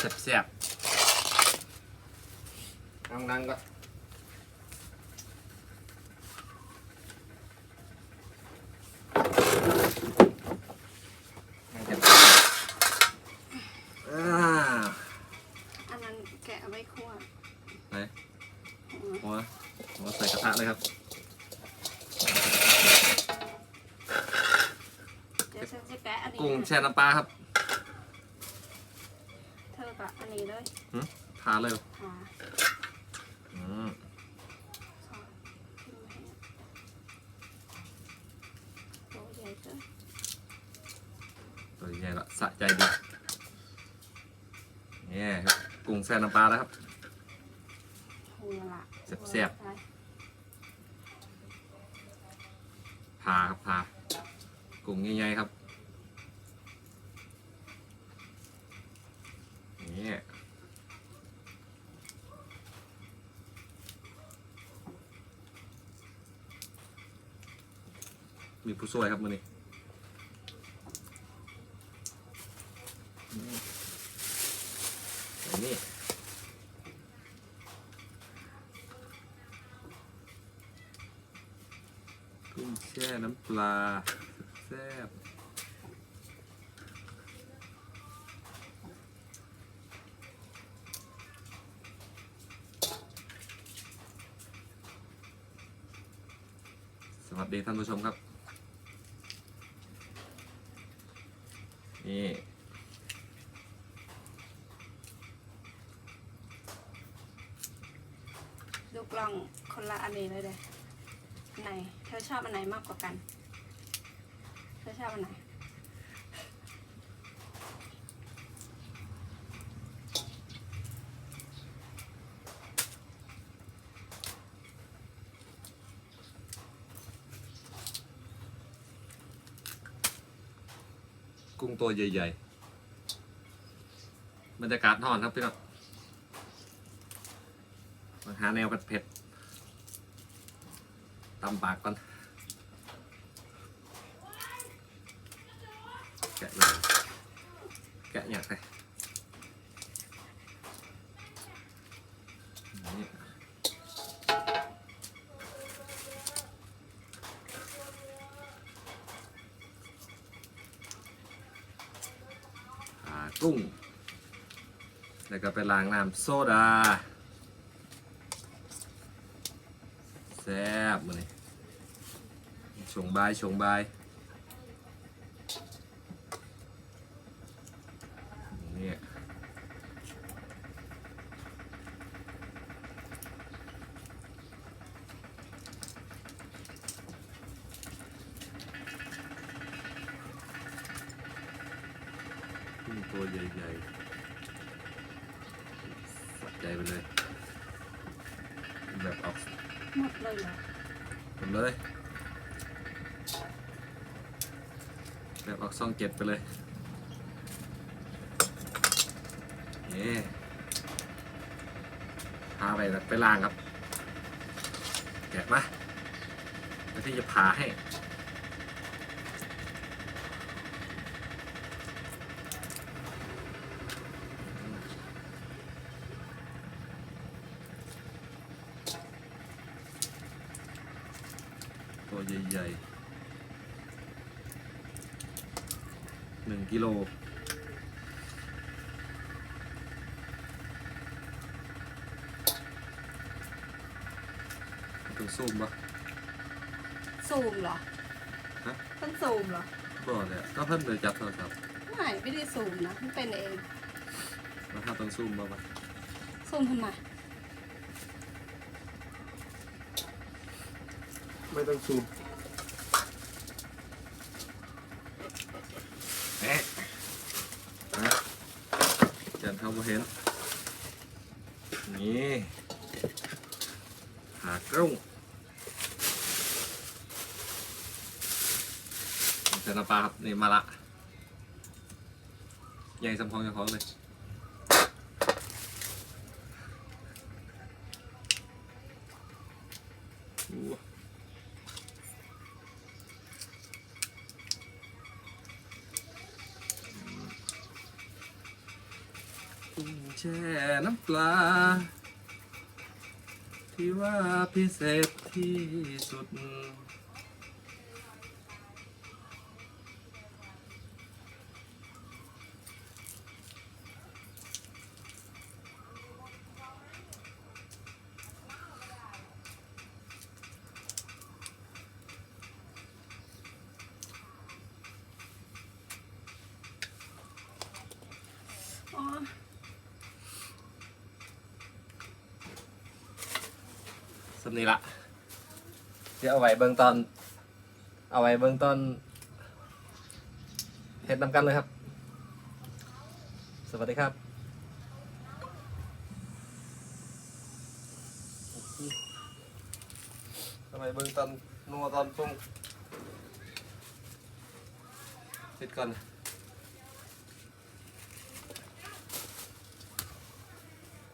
แซ่บๆนั่งๆก็นั่งกันอ่าอันนั้นแกะเอาไว้คั่วไหนอืมหัวหัวใส่กระทะเลยครับเดี๋ยวฉันจะแกะอันนี้กุ้งแช่น้ำปลาครับ เธอกับอันนี้เลยทาเลยค่ะอืมสองขึ้นมาให้โตใหญ่เกินตัวใหญ่ละสะใจดีเนี่ยครับกุ้งแช่น้ำปลาแล้วครับหัวละแซ่บหัวละพาครับพากุ้งใหญ่ๆครับนี่ มีผู้ช่วยครับมือนี้นนี้กุ้งแช่น้ำปลาแซ่บสวัสดีท่านผู้ชมครับ นี่ดูกล่องคนละอันนี้เลยเด้ไหนเธอชอบอันไหนมากกว่ากัน เธอชอบอันไหน กุ้งตัวใหญ่ๆ บรรยากาศนอนครับพี่น้องมาหาแนวกับเผ็ดตำปากก่อนแกะเลยแกะอยากไงนี่ กุ้ง แล้วก็ไปล้างน้ำโซดา แซ่บมาเลยชงบายชงบาย นี่ กุ้งตัวใหญ่ๆสะใจไปเลย แบบออกหมดเลยเหรอหมดเลย แบบออกซ่องเก็บไปเลยนี่พาไปแบบไปล้างครับแกะมาแล้วที่จะผ่าให้ ใหญ่ๆหนึ่งกิโลต้องซูมปะซูมเหรอฮะเพิ่นซูมเหรอบ่เลยก็เพิ่นเลยจับโทรศัพท์ไม่ไม่ได้ซูมนะมันเป็นเองแล้วถ้าต้องซูมบ่ปะซูมทำไม ไม่ต้องซูมเอ๊ะนะจันทำมาเห็น นี่หากรุ้งเจอน้ำปลาครับ นี่มาละ ใหญ่สำพองยังของเลย แช่น้ำปลา ที่ว่าพิเศษที่สุด อ๋อำนีละเดี๋ยวเอาไว้เบื้องตอน เอาไว้เบื้องต้นเห็ดนำกันเลยครับ สวัสดีครับเอาไว้เบื้องตอนนัวตอนปรุงติดก่อน